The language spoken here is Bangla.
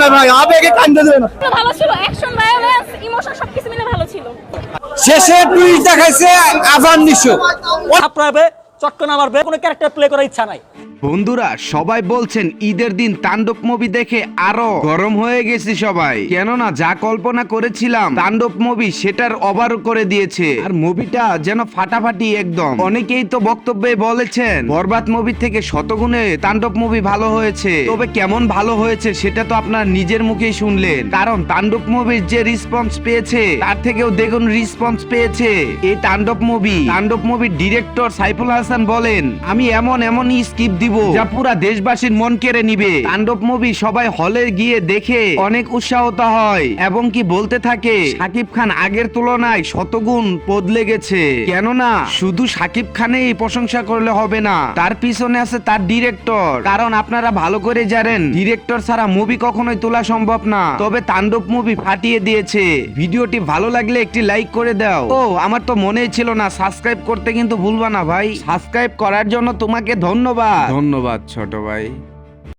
না ভাই আবেগে কান্দে দেবে না। ভালো ছিল অ্যাকশন ভায়োলেন্স ইমোশন সবকিছু মিলে ভালো ছিল। শেষে টুইট দেখাইছে আজান নিশো থাপড়াবে চটকনা মারবে কোনো ক্যারেক্টার প্লে করার ইচ্ছা নাই। বন্ধুরা, সবাই বলছেন ঈদের দিন তাণ্ডব মুভি দেখে আরও গরম হয়ে গেছি সবাই। কেননা যা কল্পনা করেছিলাম, তাণ্ডব মুভি সেটার ওভার করে দিয়েছে। আর মুভিটা যেন ফাটাফাটি একদম। অনেকেই তো বক্তব্যে বলেছেন, বরবাদ মুভি থেকে শতগুণে তাণ্ডব মুভি ভালো হয়েছে। তবে কেমন ভালো হয়েছে সেটা তো আপনার নিজের মুখেই শুনলেন। কারণ তাণ্ডব মুভির যে রেসপন্স পেয়েছে, তার থেকেও দ্বিগুণ রেসপন্স পেয়েছে। এই তাণ্ডব মুভি তাণ্ডব মুভির ডিরেক্টর সাইফুল হাসান বলেন, আমি এমন এমনই স্কিপ দিব যা পুরা দেশবাসীর মন কেড়ে নিবে। তাণ্ডব মুভি সবাই হলে গিয়ে দেখে অনেক উৎসাহত হয় এবং কি বলতে থাকে, সাকিব খান আগের তুলনায় শতগুণ বদলে গেছে কেননা, শুধু সাকিব খানেই প্রশংসা করলে হবে না, তার পিছনে আছে তার ডিরেক্টর কারণ আপনারা ভালো করে জানেন ডিরেক্টর ছাড়া মুভি কখনোই তোলা সম্ভব না। তবে তাণ্ডব মুভি ফাটিয়ে দিয়েছে। ভিডিওটি ভালো লাগলে একটি লাইক করে দাও। ও, আমার তো মনেই ছিল না সাবস্ক্রাইব করতে কিন্তু ভুলবা না ভাই। সাবস্ক্রাইব করার জন্য তোমাকে ধন্যবাদ। ধন্যবাদ ছোট ভাই।